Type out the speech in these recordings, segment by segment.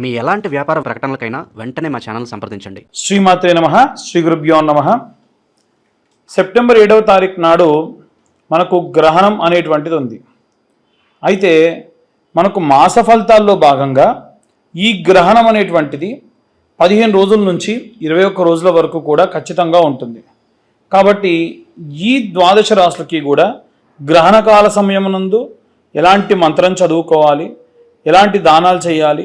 మీ ఎలాంటి వ్యాపార ప్రకటనలకైనా వెంటనే మా ఛానల్ సంప్రదించండి. శ్రీమాతే నమ శ్రీ గురుభ్యో నమ. సెప్టెంబర్ ఏడవ తారీఖు నాడు మనకు గ్రహణం అనేటువంటిది ఉంది. అయితే మనకు మాస ఫలితాల్లో భాగంగా ఈ గ్రహణం అనేటువంటిది పదిహేను రోజుల నుంచి ఇరవై ఒక్క రోజుల వరకు కూడా ఖచ్చితంగా ఉంటుంది. కాబట్టి ఈ ద్వాదశ రాశులకి కూడా గ్రహణకాల సమయమునందు ఎలాంటి మంత్రం చదువుకోవాలి ఎలాంటి దానాలు చేయాలి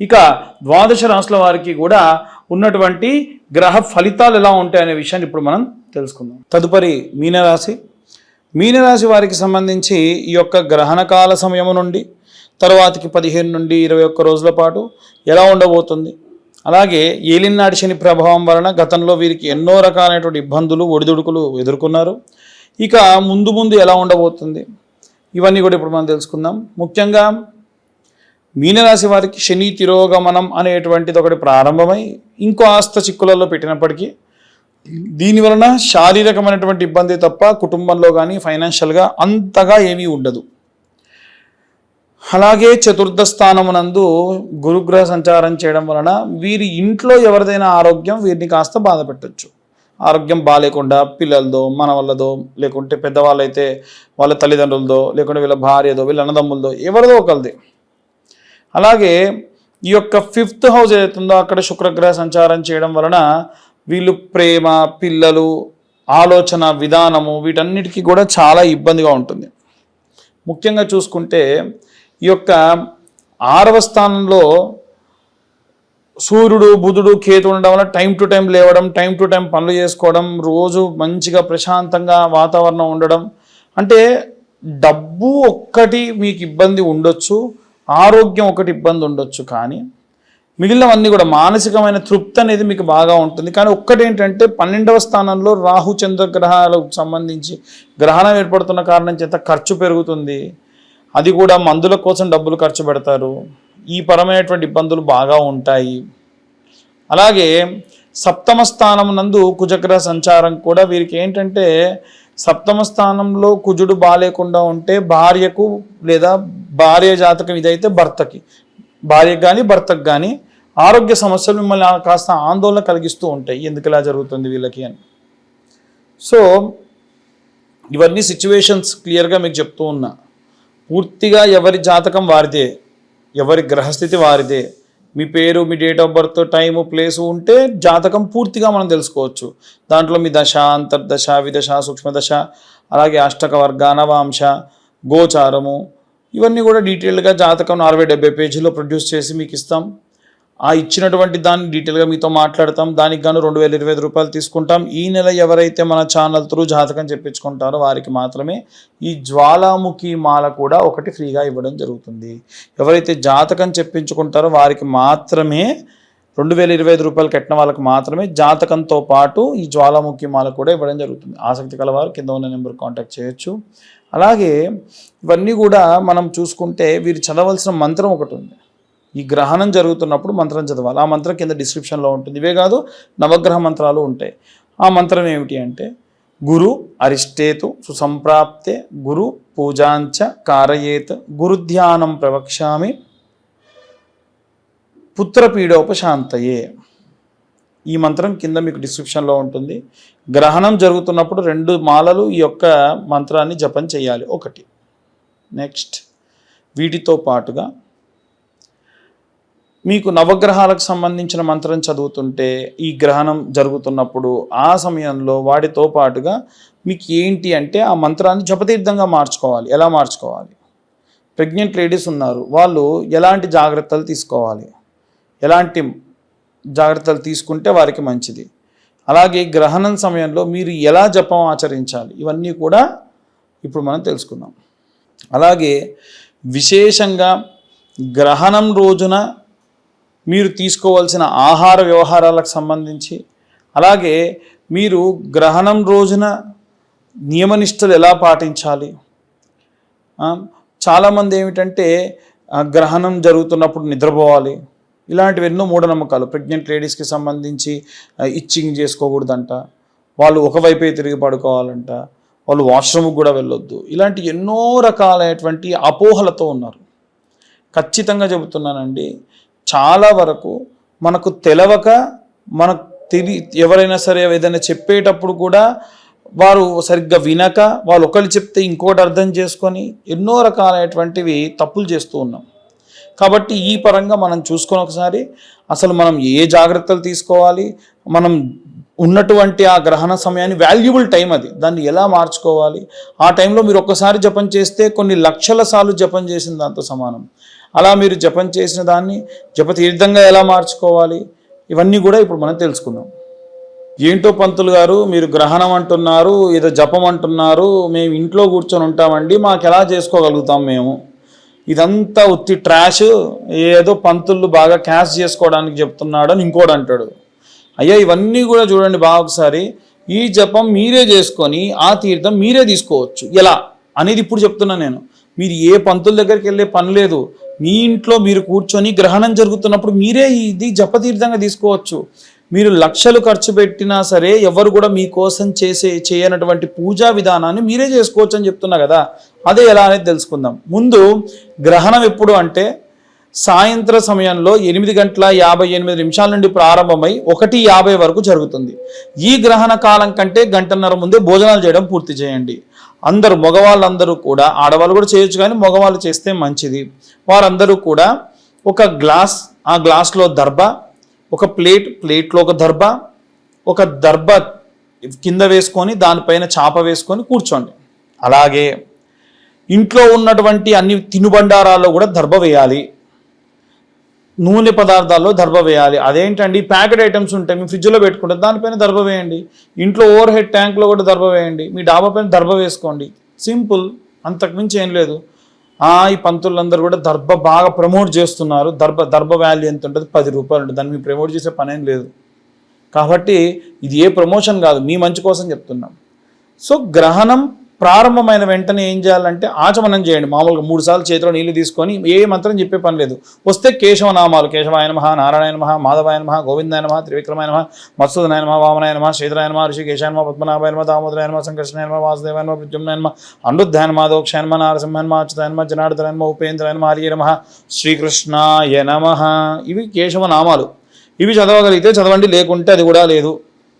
ఇక ద్వాదశ రాశుల వారికి కూడా ఉన్నటువంటి గ్రహ ఫలితాలు ఎలా ఉంటాయనే విషయాన్ని ఇప్పుడు మనం తెలుసుకుందాం. తదుపరి మీనరాశి. మీనరాశి వారికి సంబంధించి ఈ యొక్క గ్రహణకాల సమయము నుండి తర్వాతకి పదిహేను నుండి ఇరవై ఒక్క రోజుల పాటు ఎలా ఉండబోతుంది? అలాగే ఏలినాటి శని ప్రభావం వలన గతంలో వీరికి ఎన్నో రకాలైనటువంటి ఇబ్బందులు ఒడిదుడుకులు ఎదుర్కొన్నారు. ఇక ముందు ముందు ఎలా ఉండబోతుంది? ఇవన్నీ కూడా ఇప్పుడు మనం తెలుసుకుందాం. ముఖ్యంగా మీనరాశి వారికి శని తిరోగమనం అనేటువంటిది ఒకటి ప్రారంభమై ఇంకో ఆస్త చిక్కులలో పెట్టినప్పటికీ దీని వలన శారీరకమైనటువంటి ఇబ్బంది తప్ప కుటుంబంలో కానీ ఫైనాన్షియల్గా అంతగా ఏమీ ఉండదు. అలాగే చతుర్థ స్థానమునందు గురుగ్రహ సంచారం చేయడం వలన వీరి ఇంట్లో ఎవరిదైనా ఆరోగ్యం వీరిని కాస్త బాధ పెట్టచ్చు. ఆరోగ్యం బాగాలేకుండా పిల్లలదో మన వాళ్ళదో లేకుంటే పెద్దవాళ్ళైతే వాళ్ళ తల్లిదండ్రులదో లేకుంటే వీళ్ళ భార్యదో వీళ్ళ అన్నదమ్ములదో ఎవరిదో ఒకరిది అలాగే ఈ యొక్క ఫిఫ్త్ హౌస్ ఏదైతుందో అక్కడ శుక్రగ్రహ సంచారం చేయడం వలన వీళ్ళు ప్రేమ పిల్లలు ఆలోచన విధానము వీటన్నిటికీ కూడా చాలా ఇబ్బందిగా ఉంటుంది. ముఖ్యంగా చూసుకుంటే ఈ యొక్క ఆరవ స్థానంలో సూర్యుడు బుధుడు కేతు ఉండడం వల్ల టైం టు టైం లేవడం టైం టు టైం పనులు చేసుకోవడం రోజు మంచిగా ప్రశాంతంగా వాతావరణం ఉండడం. అంటే డబ్బు ఒక్కటి మీకు ఇబ్బంది ఉండొచ్చు. ఆరోగ్యం ఒకటి ఇబ్బంది ఉండొచ్చు కానీ మిగిలినవన్నీ కూడా మానసికమైన తృప్తి అనేది మీకు బాగా ఉంటుంది. కానీ ఒక్కటి ఏంటంటే పన్నెండవ స్థానంలో రాహు చంద్రగ్రహాలకు సంబంధించి గ్రహణం ఏర్పడుతున్న కారణం చేత ఖర్చు పెరుగుతుంది. అది కూడా మందుల కోసం డబ్బులు ఖర్చు పెడతారు. ఈ పరమైనటువంటి ఇబ్బందులు బాగా ఉంటాయి. అలాగే సప్తమ స్థానం నందు కుజగ్రహ సంచారం కూడా వీరికి ఏంటంటే సప్తమ స్థానంలో కుజుడు బాగాలేకుండా ఉంటే భార్యకు లేదా భార్య జాతకం ఇదైతే భర్తకి. భార్యకు కానీ భర్తకు కానీ ఆరోగ్య సమస్యలు మిమ్మల్ని కాస్త ఆందోళన కలిగిస్తూ ఉంటాయి. ఎందుకు ఇలా జరుగుతుంది వీళ్ళకి అని. సో ఇవన్నీ సిచ్యువేషన్స్ క్లియర్గా మీకు చెప్తూ ఉన్నా. పూర్తిగా ఎవరి జాతకం వారిదే ఎవరి గ్రహస్థితి వారిదే మీ పేరు మీ date of birth time place ఉంటే జాతకం పూర్తిగా మనం తెలుసుకోవచ్చు. దాంట్లో మీ దశ అంతర్దశ విదశ సూక్ష్మదశ అలాగే అష్టక వర్గ అనవాంశ గోచారము ఇవన్నీ కూడా డీటెయిల్డ్గా జాతకం అరవై డెబ్బై పేజీలో ప్రొడ్యూస్ చేసి మీకు ఇస్తాం. ఆ ఇచ్చినటువంటి దాన్ని డీటెయిల్గా మీతో మాట్లాడతాం. దానికి గాను రెండు వేల ఇరవై ఐదు రూపాయలు తీసుకుంటాం. ఈ నెల ఎవరైతే మన ఛానల్ త్రూ జాతకం చెప్పించుకుంటారో వారికి మాత్రమే ఈ జ్వాలాముఖి మాల కూడా ఒకటి ఫ్రీగా ఇవ్వడం జరుగుతుంది. ఎవరైతే జాతకం చెప్పించుకుంటారో వారికి మాత్రమే రెండు వేల ఇరవై ఐదు రూపాయలు కట్టిన వాళ్ళకి మాత్రమే జాతకంతో పాటు ఈ జ్వాలాముఖి మాల కూడా ఇవ్వడం జరుగుతుంది. ఆసక్తి కలవారు కింద ఉన్న నెంబర్ కాంటాక్ట్ చేయొచ్చు. అలాగే ఇవన్నీ కూడా మనం చూసుకుంటే వీరు చదవలసిన మంత్రం ఒకటి ఉంది. ఈ గ్రహణం జరుగుతున్నప్పుడు మంత్రం చదవాలి. ఆ మంత్రం కింద డిస్క్రిప్షన్లో ఉంటుంది. ఇవే కాదు నవగ్రహ మంత్రాలు ఉంటాయి. ఆ మంత్రం ఏమిటి అంటే గురు అరిష్టేతు సుసంప్రాప్తే గురు పూజాంచ కారయేత్ గురుధ్యానం ప్రవక్ష్యామి పుత్రపీడోపశాంతయే. ఈ మంత్రం కింద మీకు డిస్క్రిప్షన్లో ఉంటుంది. గ్రహణం జరుగుతున్నప్పుడు రెండు మాలలు ఈ యొక్క మంత్రాన్ని జపం చేయాలి. ఒకటి. నెక్స్ట్ వీటితో పాటుగా మీకు నవగ్రహాలకు సంబంధించిన మంత్రం చదువుతుంటే ఈ గ్రహణం జరుగుతున్నప్పుడు ఆ సమయంలో వాటితో పాటుగా మీకు ఏంటి అంటే ఆ మంత్రాన్ని జపతీర్థంగా మార్చుకోవాలి. ఎలా మార్చుకోవాలి? ప్రెగ్నెంట్ లేడీస్ ఉన్నారు. వాళ్ళు ఎలాంటి జాగ్రత్తలు తీసుకోవాలి? ఎలాంటి జాగ్రత్తలు తీసుకుంటే వారికి మంచిది? అలాగే గ్రహణం సమయంలో మీరు ఎలా జపం ఆచరించాలి? ఇవన్నీ కూడా ఇప్పుడు మనం తెలుసుకుందాం. అలాగే విశేషంగా గ్రహణం రోజున మీరు తీసుకోవాల్సిన ఆహార వ్యవహారాలకు సంబంధించి అలాగే మీరు గ్రహణం రోజున నియమనిష్టలు ఎలా పాటించాలి? చాలామంది ఏమిటంటే గ్రహణం జరుగుతున్నప్పుడు నిద్రపోవాలి. ఇలాంటివి ఎన్నో మూఢనమ్మకాలు. ప్రెగ్నెంట్ లేడీస్కి సంబంధించి ఇచ్చింగ్ చేసుకోకూడదంట. వాళ్ళు ఒకవైపే తిరిగి పడుకోవాలంట. వాళ్ళు వాష్రూమ్కి కూడా వెళ్ళొద్దు. ఇలాంటి ఎన్నో రకాలైనటువంటి అపోహలతో ఉన్నారు. ఖచ్చితంగా చెబుతున్నానండి చాలా వరకు మనకు తెలవక మనకు తెలి ఎవరైనా సరే ఏదైనా చెప్పేటప్పుడు కూడా వారు సరిగ్గా వినక వాళ్ళు ఒకళ్ళు చెప్తే ఇంకోటి అర్థం చేసుకొని ఎన్నో రకాలైనటువంటివి తప్పులు చేస్తూ ఉన్నాం. కాబట్టి ఈ పరంగా మనం చూసుకొని ఒకసారి అసలు మనం ఏ జాగ్రత్తలు తీసుకోవాలి మనం ఉన్నటువంటి ఆ గ్రహణ సమయాన్ని వాల్యుబుల్ టైం అది దాన్ని ఎలా మార్చుకోవాలి ఆ టైంలో మీరు ఒక్కసారి జపం చేస్తే కొన్ని లక్షల సార్లు జపం చేసిన దాంతో సమానం. అలా మీరు జపం చేసిన దాన్ని జప తీర్థంగా ఎలా మార్చుకోవాలి? ఇవన్నీ కూడా ఇప్పుడు మనం తెలుసుకుందాం. ఏంటో పంతులు గారు మీరు గ్రహణం అంటున్నారు ఏదో జపం అంటున్నారు మేము ఇంట్లో కూర్చొని ఉంటామండి మాకు ఎలా చేసుకోగలుగుతాం మేము? ఇదంతా ఉత్తి ట్రాష్ ఏదో పంతులు బాగా క్యాష్ చేసుకోవడానికి చెప్తున్నాడు అని ఇంకోటి అంటాడు. అయ్యా ఇవన్నీ కూడా చూడండి బాగా ఒకసారి. ఈ జపం మీరే చేసుకొని ఆ తీర్థం మీరే తీసుకోవచ్చు. ఎలా? అనేది ఇప్పుడు చెప్తున్నా నేను. మీరు ఏ పంతుల దగ్గరికి వెళ్ళే పని లేదు. మీ ఇంట్లో మీరు కూర్చొని గ్రహణం జరుగుతున్నప్పుడు మీరే ఇది జపతీర్థంగా తీసుకోవచ్చు. మీరు లక్షలు ఖర్చు పెట్టినా సరే ఎవరు కూడా మీకోసం చేసే చేయనటువంటి పూజా విధానాన్ని మీరే చేసుకోవచ్చు అని చెప్తున్నా కదా. అదే ఎలా అనేది తెలుసుకుందాం. ముందు గ్రహణం ఎప్పుడు అంటే సాయంత్ర సమయంలో ఎనిమిది గంటల యాభై ఎనిమిది నిమిషాల నుండి ప్రారంభమై ఒకటి యాభై వరకు జరుగుతుంది. ఈ గ్రహణ కాలం కంటే గంటన్నర ముందే భోజనాలు చేయడం పూర్తి చేయండి. అందరూ మగవాళ్ళందరూ కూడా ఆడవాళ్ళు కూడా చేయొచ్చు కానీ మగవాళ్ళు చేస్తే మంచిది. వారందరూ కూడా ఒక గ్లాస్ ఆ గ్లాస్లో దర్భ ఒక ప్లేట్ ప్లేట్లో ఒక దర్భ ఒక దర్భ కింద వేసుకొని దానిపైన చాప వేసుకొని కూర్చోండి. అలాగే ఇంట్లో ఉన్నటువంటి అన్ని తినుబండారాల్లో కూడా దర్భ వేయాలి. నూనె పదార్థాల్లో దర్భ వేయాలి. అదేంటండి? ప్యాకెట్ ఐటమ్స్ ఉంటాయి. మీ ఫ్రిడ్జ్లో పెట్టుకుంటే దానిపైన దర్భ వేయండి. ఇంట్లో ఓవర్ హెడ్ ట్యాంక్లో కూడా దర్భ వేయండి. మీ డాబా పైన దర్భ వేసుకోండి. సింపుల్. అంతకుమించి ఏం లేదు. ఆ, ఈ పంతులందరూ కూడా దర్భ బాగా ప్రమోట్ చేస్తున్నారు. దర్భ దర్భ వాల్యూ ఎంత ఉంటుంది? పది రూపాయలు ఉంటుంది. దాన్ని మీ ప్రమోట్ చేసే పనేం లేదు. కాబట్టి ఇది ఏ ప్రమోషన్ కాదు. మీ మంచి కోసం చెప్తున్నాం. సో గ్రహణం ప్రారంభమైన వెంటనే ఏం చేయాలంటే ఆచమనం చేయండి. మామూలుగా మూడు సార్లు చేతిలో నీళ్ళు తీసుకొని ఏ మంత్రం చెప్పే పని లేదు. వస్తే కేశవనామాలు కేశవాయన కేశవాయ నమ నారాయణ నమ మాధవాయ నమ గోవిందాయ నమ త్రివిక్రమాయ నమ మత్సూదనాయ నమ వామనాయ నమ శ్రీధరాయ నమ ఋషికేశాయ నమ పద్మనాభాయ నమ దామోదరాయ నమ సంకర్షణాయ నమ వాసుదేవాయ నమ ప్రద్యుమ్నాయ నమ అనుద్ధాయ నమ దోక్షాయ నమ నారసింహాయ నమ అచ్యుతాయ నమ జనార్దనాయ నమ ఉపేంద్రాయ నమ హరియ నమ శ్రీకృష్ణాయ నమ. ఇవి కేశవనామాలు. ఇవి చదవగలిగితే చదవండి లేకుంటే అది కూడా లేదు.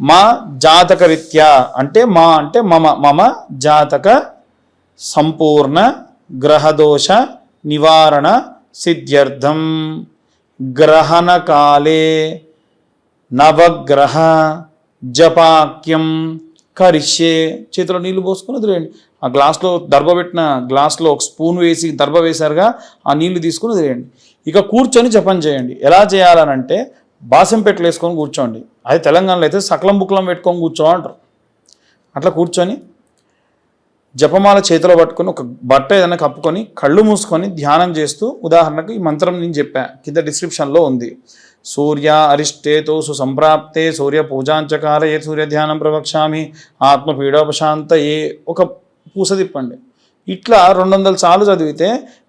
మా జాతక రీత్యా అంటే మా అంటే మమ మమ జాతక సంపూర్ణ గ్రహదోష నివారణ సిద్ధ్యర్థం. గ్రహణకాలే నవగ్రహ జపాక్యం కరిష్యే. చేతిలో నీళ్ళు పోసుకొని వదిలేయండి. ఆ గ్లాస్లో దర్భ పెట్టిన గ్లాస్లో ఒక స్పూన్ వేసి దర్భ వేశారుగా ఆ నీళ్ళు తీసుకొని వదిలేయండి. ఇక కూర్చొని జపం చేయండి. ఎలా చేయాలనంటే బాసంపేటలు వేసుకొని కూర్చోండి. అది తెలంగాణలో అయితే సకలం బుక్లం పెట్టుకొని కూర్చో అంటారు. అట్లా కూర్చొని జపమాల చేతిలో పట్టుకొని ఒక బట్ట ఏదైనా కప్పుకొని కళ్ళు మూసుకొని ధ్యానం చేస్తూ ఉదాహరణకు ఈ మంత్రం నేను చెప్పా కింద డిస్క్రిప్షన్లో ఉంది. సూర్య అరిష్టేతో సుసంప్రాప్తే సూర్య పూజాంచకార ఏ సూర్య ధ్యానం ప్రవక్షామి ఆత్మపీడోపశాంత ఏ ఒక పూస తిప్పండి. ఇట్లా రెండు వందల సార్లు చదివితే